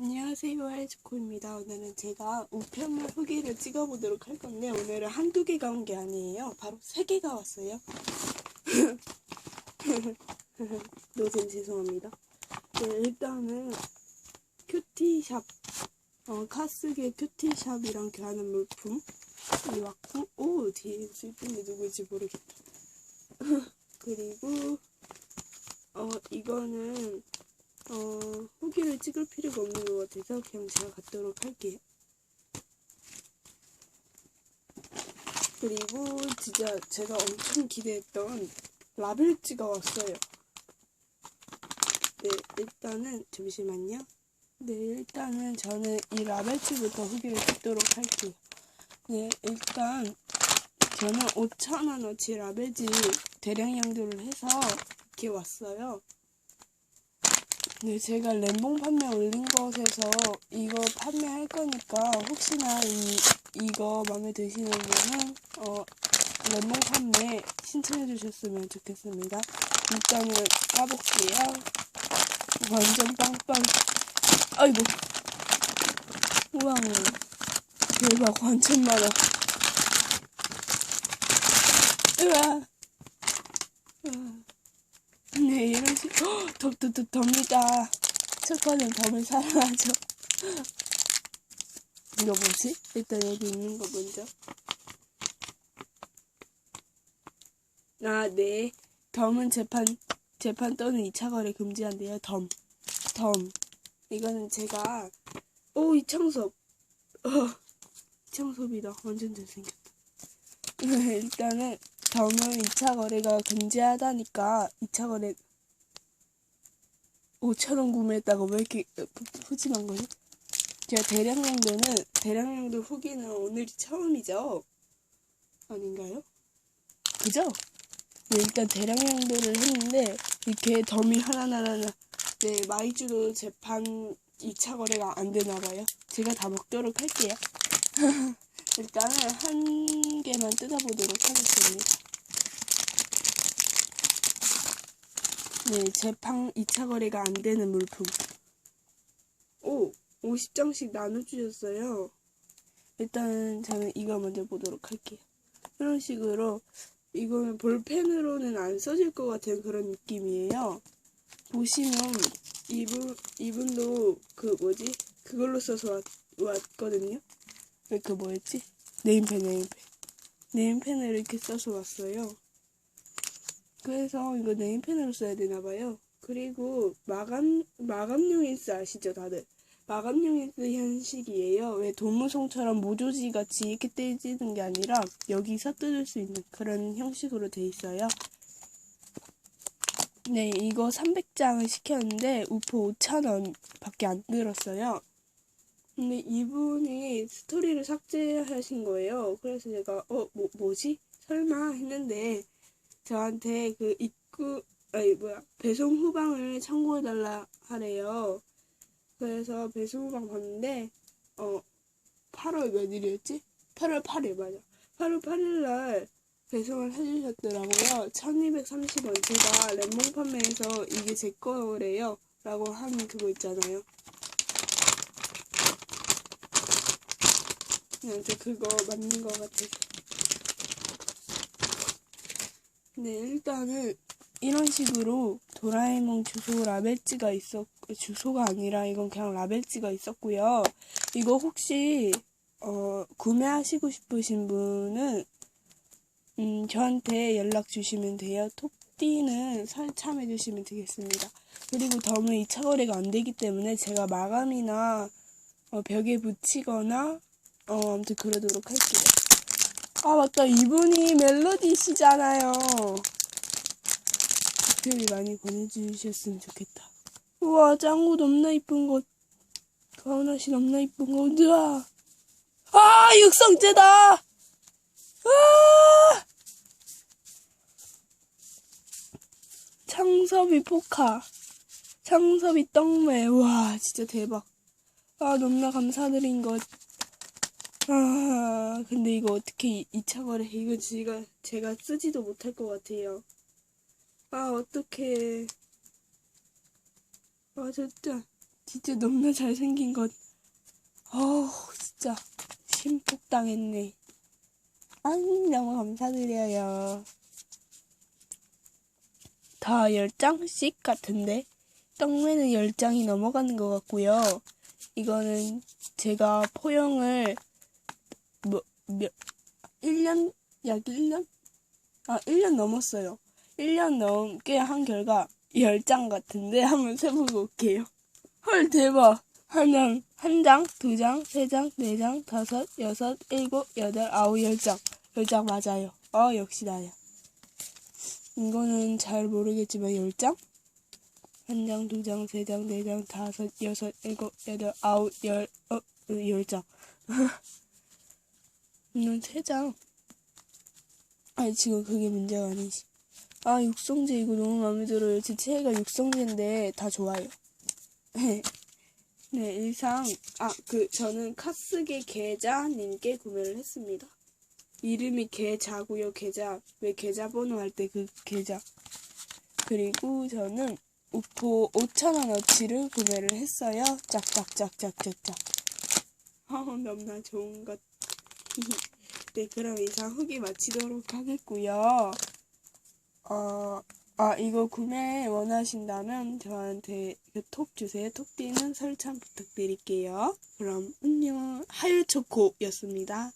안녕하세요 하이즈코입니다. 오늘은 제가 우편물 후기를 찍어보도록 할 건데 오늘은 한두 개가 온 게 아니에요. 바로 세 개가 왔어요. 노잼 죄송합니다. 네, 일단은 큐티샵 어, 카스게 큐티샵이랑 교하는 물품이 왔고 오 뒤에 슬픈 게 누구인지 모르겠다. 그리고 어 이거는 어, 후기를 찍을 필요가 없는 것 같아서 그냥 제가 갖도록 할게요. 그리고 진짜 제가 엄청 기대했던 라벨지가 왔어요. 네, 일단은 잠시만요. 네, 일단은 저는 이 라벨지부터 후기를 찍도록 할게요. 네, 일단 저는 5,000원어치 라벨지 대량 양도를 해서 이렇게 왔어요. 네, 제가 램봉 판매 올린 것에서 이거 판매할 거니까 혹시나 이, 이거 마음에 드시는 분은 어, 램봉 판매 신청해 주셨으면 좋겠습니다. 일단은 까볼게요. 완전 빵빵. 아이고. 우와. 대박, 완전 많아. 으아. 으아. 네, 이런 식, 헉, 덥, 덥, 덥, 덥니다. 첫번은 덤을 사랑하죠. 이거 뭐지? 일단 여기 있는 거 먼저. 아, 네. 덤은 재판, 재판 또는 2차 거래 금지한대요. 덤. 덤. 이거는 제가, 오, 이창섭. 어, 이창섭이다. 완전 잘생겼다. 일단은, 덤은 2차 거래가 금지하다니까 2차 거래 5천원 구매했다고 왜 이렇게 푸- 푸짐한 거지? 제가 대량량도는 대량량도 후기는 오늘이 처음이죠? 아닌가요? 그죠? 네, 일단 대량량도를 했는데 이렇게 덤이 하나하나 네 마이쮸도 재판 2차 거래가 안 되나봐요. 제가 다 먹도록 할게요. 일단은 한 개만 뜯어보도록 하겠습니다. 네, 재판 2차 거래가 안 되는 물품. 오, 50장씩 나눠주셨어요. 일단 저는 이거 먼저 보도록 할게요. 이런 식으로 이거는 볼펜으로는 안 써질 것 같은 그런 느낌이에요. 보시면 이분 이분도 그 뭐지 그걸로 써서 왔, 왔거든요. 왜 그 뭐였지? 네임펜 네임펜 네임펜을 이렇게 써서 왔어요. 그래서 이거 네임펜으로 써야 되나 봐요. 그리고 마감 마감용 인스 아시죠 다들? 마감용 인스 현식이에요. 왜 도무송처럼 모조지 같이 이렇게 떼지는 게 아니라 여기서 뜯을 수 있는 그런 형식으로 돼 있어요. 네, 이거 300장을 시켰는데 우포 5,000원 밖에 안 들었어요. 근데 이분이 스토리를 삭제하신 거예요. 그래서 제가 어, 뭐, 뭐지? 설마 했는데 저한테 그 입구 아니 뭐야 배송 후방을 참고해 달라 하래요. 그래서 배송 후방 봤는데 어 8월 몇 일이었지? 8월 8일 맞아. 8월 8일 날 배송을 해주셨더라고요. 1230원. 제가 램봉 판매에서 이게 제 거래요. 라고 한 그거 있잖아요. 그냥 저 그거 맞는 것 같아서. 네, 일단은 이런 식으로 도라에몽 주소 라벨지가 있었, 주소가 아니라 이건 그냥 라벨지가 있었고요. 이거 혹시, 어, 구매하시고 싶으신 분은, 음, 저한테 연락 주시면 돼요. 톡띠는 설참해 주시면 되겠습니다. 그리고 덤은 2차 거래가 안 되기 때문에 제가 마감이나, 어, 벽에 붙이거나, 어, 아무튼 그러도록 할게요. 아, 맞다. 이분이 멜로디시잖아요. 댓글 많이 보내주셨으면 좋겠다. 우와, 짱구 넘나 이쁜 것. 가은아씨 넘나 이쁜 것. 우와. 아, 육성재다! 아! 창섭이 포카. 창섭이 떡매. 와, 진짜 대박. 아, 너무나 감사드린 것. 아, 근데 이거 어떻게 2차 거래, 이거 제가, 제가 쓰지도 못할 것 같아요. 아, 어떡해. 아, 진짜. 진짜 너무나 잘생긴 것. 어우, 진짜 심폭당했네. 아니, 너무 감사드려요. 다 10장씩 같은데? 떡매는 10장이 넘어가는 것 같고요. 이거는 제가 포용을 뭐, 몇, 1년? 약 1년? 아, 1년 넘었어요. 1년 넘게 한 결과 10장 같은데 한번 세보고 올게요. 헐, 대박. 하면 한 장, 두 장, 세 장, 네 장, 다섯, 여섯, 일곱, 여덟, 아홉, 열 장. 열 장 맞아요. 어, 역시 나야. 이거는 잘 모르겠지만 열 장? 한 장, 두 장, 세 장, 네 장, 다섯, 여섯, 일곱, 여덟, 아홉, 열, 어, 열 장. 이건 세 장. 아니, 지금 그게 문제가 아니지. 아, 육성재 이거 너무 마음에 들어요. 제 최애가 육성재인데 다 좋아요. 네, 일상, 아, 그, 저는 카스게 계좌님께 구매를 했습니다. 이름이 계좌고요, 계좌. 왜 계좌 번호 할 때 그 계좌. 그리고 저는 우포 5천원어치를 구매를 했어요. 짝짝짝짝짝짝. 어, 너무나 좋은 것. 네, 그럼 이상 후기 마치도록 하겠고요. 어, 아, 이거 구매 원하신다면 저한테 그톱 주세요. 톱비는 설참 부탁드릴게요. 그럼 안녕. 하유초코였습니다.